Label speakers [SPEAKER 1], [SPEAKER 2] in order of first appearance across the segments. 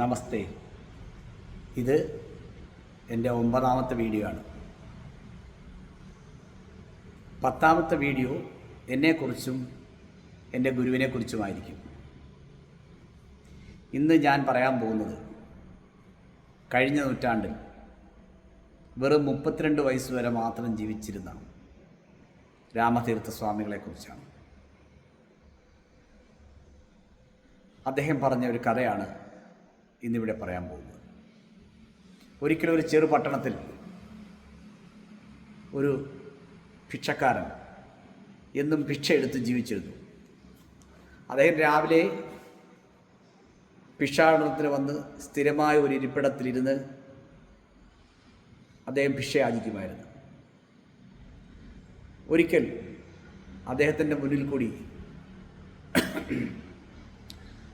[SPEAKER 1] നമസ്തേ. ഇത് എന്റെ ഒമ്പതാമത്തെ വീഡിയോ ആണ്. പത്താമത്തെ വീഡിയോ എന്നെക്കുറിച്ചും എന്റെ ഗുരുവിനെക്കുറിച്ചുമായിരിക്കും. ഇന്ന് ഞാൻ പറയാൻ പോകുന്നത് കഴിഞ്ഞ നൂറ്റാണ്ടിൽ വെറും മുപ്പത്തിരണ്ട് വയസ്സ് വരെ മാത്രം ജീവിച്ചിരുന്ന രാമതീർത്ഥ സ്വാമികളെക്കുറിച്ചാണ് അദ്ദേഹം പറഞ്ഞ ഒരു കഥയാണ് ഇന്നിവിടെ പറയാൻ പോകുന്നത്. ഒരിക്കലും ഒരു ചെറു പട്ടണത്തിൽ ഒരു ഭിക്ഷക്കാരൻ എന്നും ഭിക്ഷ എടുത്ത് ജീവിച്ചിരുന്നു. അദ്ദേഹം രാവിലെ ഭിക്ഷാടനത്തിന് വന്ന് സ്ഥിരമായ ഒരു ഇരിപ്പിടത്തിലിരുന്ന് അദ്ദേഹം ഭിക്ഷ യാചിക്കുമായിരുന്നു ഒരിക്കൽ അദ്ദേഹത്തിന്റെ മുന്നിൽ കൂടി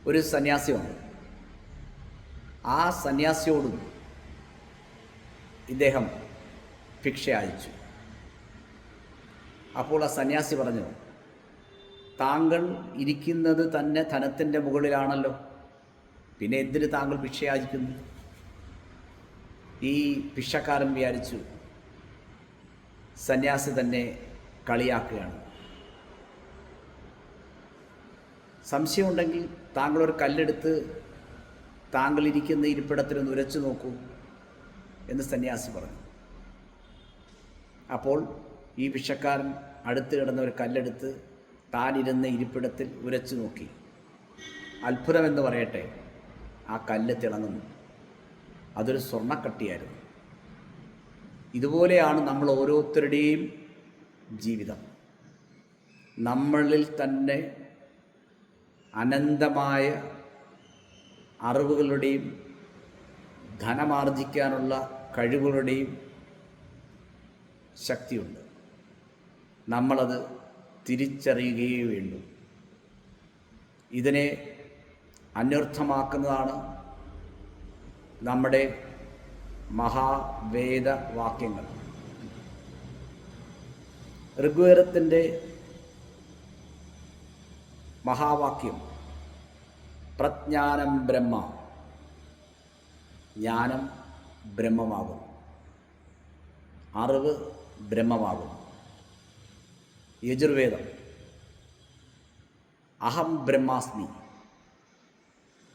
[SPEAKER 1] ഒരു സന്യാസി വന്നു. ആ സന്യാസിയോടും ഇദ്ദേഹം ഭിക്ഷ അയച്ചു. അപ്പോൾ ആ സന്യാസി പറഞ്ഞു താങ്കൾ ഇരിക്കുന്നത് തന്നെ ധനത്തിന്റെ മുകളിലാണല്ലോ. പിന്നെ എന്തിന് താങ്കൾ ഭിക്ഷ യാചിക്കുന്നു? ഈ ഭിക്ഷക്കാരൻ വിചാരിച്ചു സന്യാസി തന്നെ കളിയാക്കുകയാണ്. സംശയമുണ്ടെങ്കിൽ താങ്കൾ ഒരു കല്ലെടുത്ത് താങ്കൾ ഇരിക്കുന്ന ഇരിപ്പിടത്തിലൊന്ന് ഉരച്ചു നോക്കൂ എന്ന് സന്യാസി പറഞ്ഞു. അപ്പോൾ ഈ ഭിക്ഷക്കാരൻ അടുത്ത് കിടന്ന ഒരു കല്ലെടുത്ത് താനിരുന്ന ഇരിപ്പിടത്തിൽ ഉരച്ചു നോക്കി. അത്ഭുതമെന്ന് പറയട്ടെ ആ കല്ല് തിളങ്ങുന്നു. അതൊരു സ്വർണക്കട്ടിയായിരുന്നു. ഇതുപോലെയാണ് നമ്മൾ ഓരോരുത്തരുടെയും ജീവിതം. നമ്മളിൽ തന്നെ അനന്തമായ അറിവുകളുടെയും ധനമാർജിക്കാനുള്ള കഴിവുകളുടെയും ശക്തിയുണ്ട്. നമ്മളത് തിരിച്ചറിയുകയേ വേണ്ടു. ഇതിനെ അന്വർത്ഥമാക്കുന്നതാണ് നമ്മുടെ മഹാവേദ വാക്യങ്ങൾ ഋഗ്വേദത്തിന്റെ മഹാവാക്യം പ്രജ്ഞാനം ബ്രഹ്മ. ജ്ഞാനം ബ്രഹ്മമാകും. അറിവ് ബ്രഹ്മമാകും. യജുർവേദം. അഹം ബ്രഹ്മാസ്മി.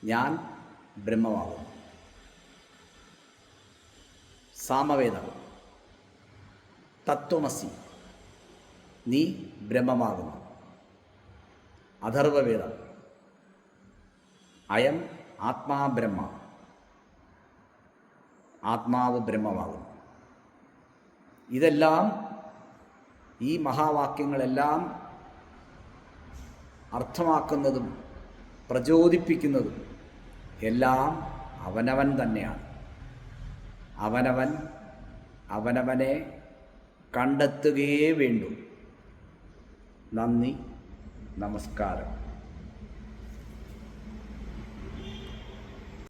[SPEAKER 1] ഞാൻ ബ്രഹ്മമാകും. സാമവേദം. തത്വമസി. നീ ബ്രഹ്മമാകുന്നു. അഥർവവേദം. അയം ആത്മാ ബ്രഹ്മ ആത്മാവ് ബ്രഹ്മമാകുന്നു. ഇതെല്ലാം ഈ മഹാവാക്യങ്ങളെല്ലാം അർത്ഥമാക്കുന്നതും പ്രചോദിപ്പിക്കുന്നതും എല്ലാം അവനവൻ തന്നെയാണ്. അവനവൻ അവനവനെ കണ്ടെത്തുകയേ വേണ്ടു. നന്ദി നമസ്കാരം.